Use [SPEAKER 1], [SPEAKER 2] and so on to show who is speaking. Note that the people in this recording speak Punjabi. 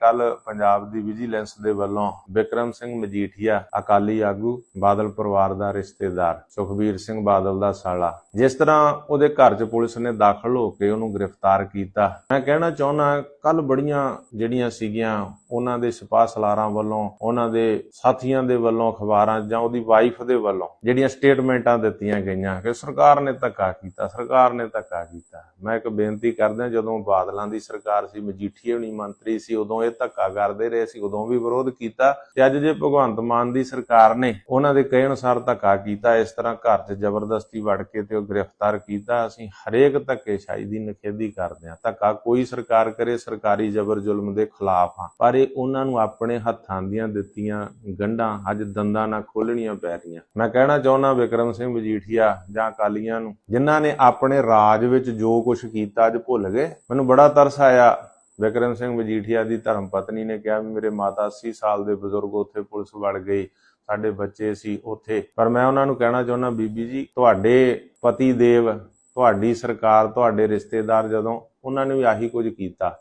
[SPEAKER 1] ਕੱਲ ਪੰਜਾਬ ਦੀ ਵਿਜੀਲੈਂਸ ਦੇ ਵੱਲੋਂ ਵਿਕਰਮ ਸਿੰਘ ਮਜੀਠੀਆ, ਅਕਾਲੀ ਆਗੂ, ਬਾਦਲ ਪਰਿਵਾਰ ਦਾ ਰਿਸ਼ਤੇਦਾਰ ਸੁਖਬੀਰ ਸਿੰਘ ਬਾਦਲ ਦਾ ਸਾਲਾ। ਜਿਸ ਤਰ੍ਹਾਂ ਉਹਦੇ ਘਰ 'ਚ ਪੁਲਿਸ ਨੇ ਦਾਖਲ ਹੋ ਕੇ ਉਹਨੂੰ ਗ੍ਰਿਫਤਾਰ ਕੀਤਾ। ਮੈਂ ਕਹਿਣਾ ਚਾਹੁੰਦਾ ਕੱਲ ਬੜੀਆਂ ਜਿਹੜੀਆਂ ਸੀਗੀਆਂ ਉਹਨਾਂ ਦੇ ਸਿਪਾਹ ਸਲਾਰਾਂ ਵੱਲੋਂ, ਉਹਨਾਂ ਦੇ ਸਾਥੀਆਂ ਦੇ ਵੱਲੋਂ ਅਖਬਾਰਾਂ ਜਾਂ ਉਹਦੀ ਵਾਈਫ ਦੇ ਵੱਲੋਂ ਜਿਹੜੀਆਂ ਸਟੇਟਮੈਂਟਾਂ ਦਿੱਤੀਆਂ ਗਈਆਂ ਕਿ ਸਰਕਾਰ ਨੇ ਧੱਕਾ ਕੀਤਾ, ਸਰਕਾਰ ਨੇ ਧੱਕਾ ਕੀਤਾ। ਮੈਂ ਇੱਕ ਬੇਨਤੀ ਕਰਦਾ, ਜਦੋਂ ਬਾਦਲਾਂ ਦੀ ਸਰਕਾਰ ਸੀ ਮਜੀਠੀਏ ਹੋਣੀ ਮੰਤਰੀ ਸੀ, ਉਦੋਂ ਇਹ ਧੱਕਾ ਕਰਦੇ ਰਹੇ ਸੀ, ਉਦੋਂ ਵੀ ਵਿਰੋਧ ਕੀਤਾ ਤੇ ਅੱਜ ਜੇ ਭਗਵੰਤ ਮਾਨ ਦੀ ਸਰਕਾਰ ਨੇ ਉਹਨਾਂ ਦੇ ਕਹੇ ਅਨੁਸਾਰ ਧੱਕਾ ਕੀਤਾ, ਇਸ ਤਰ੍ਹਾਂ ਘਰ 'ਚ ਜ਼ਬਰਦਸਤੀ ਵੜ ਕੇ ਤੇ ਉਹ ਗ੍ਰਿਫਤਾਰ ਕੀਤਾ, ਅਸੀਂ ਹਰੇਕ ਧੱਕੇਸ਼ਾਹੀ ਦੀ ਨਿਖੇਧੀ ਕਰਦੇ ਹਾਂ। ਧੱਕਾ ਕੋਈ ਸਰਕਾਰ ਕਰੇ, ਸਰਕਾਰੀ ਜ਼ਬਰ ਜ਼ੁਲਮ ਦੇ ਖਿਲਾਫ ਹਾਂ। ਪਰ ਇਹ ਉਹਨਾਂ ਨੂੰ ਆਪਣੇ ਹੱਥਾਂ ਦੀਆਂ ਦਿੱਤੀਆਂ ਗੰਢਾਂ, ਅੱਜ ਦੰਦਾਂ ਨਾਲ ਖੋਲਣੀਆਂ ਪੈ ਰਹੀਆਂ। ਮੈਂ ਕਹਿਣਾ ਚਾਹੁੰਦਾ ਵਿਕਰਮ ਸਿੰਘ ਮਜੀਠੀਆ ਜਾਂ ਅਕਾਲੀਆਂ ਨੂੰ, ਜਿਨ੍ਹਾਂ ਨੇ ਆਪਣੇ ਰਾਜ ਵਿੱਚ ਜੋ ਕੁਝ ਕੀਤਾ ਅੱਜ ਭੁੱਲ ਗਏ, ਮੈਨੂੰ ਬੜਾ ਤਰਸ ਆਇਆ। ਵਿਕਰਮ ਸਿੰਘ ਮਜੀਠੀਆ ਦੀ ਧਰਮ ਪਤਨੀ ਨੇ ਕਿਹਾ ਵੀ ਮੇਰੇ ਮਾਤਾ 80 ਸਾਲ ਦੇ ਬਜ਼ੁਰਗ ਉੱਥੇ ਪੁਲਿਸ ਵੜ ਗਈ ਸਾਡੇ ਬੱਚੇ ਸੀ ਉੱਥੇ। ਪਰ ਮੈਂ ਉਹਨਾਂ ਨੂੰ ਕਹਿਣਾ ਚਾਹੁੰਦਾ, ਬੀਬੀ ਜੀ, ਤੁਹਾਡੇ ਪਤੀ ਦੇਵ, ਤੁਹਾਡੀ ਸਰਕਾਰ, ਤੁਹਾਡੇ ਰਿਸ਼ਤੇਦਾਰ ਜਦੋਂ ਉਹਨਾਂ ਨੇ ਵੀ ਆਹੀ ਕੁਝ ਕੀਤਾ।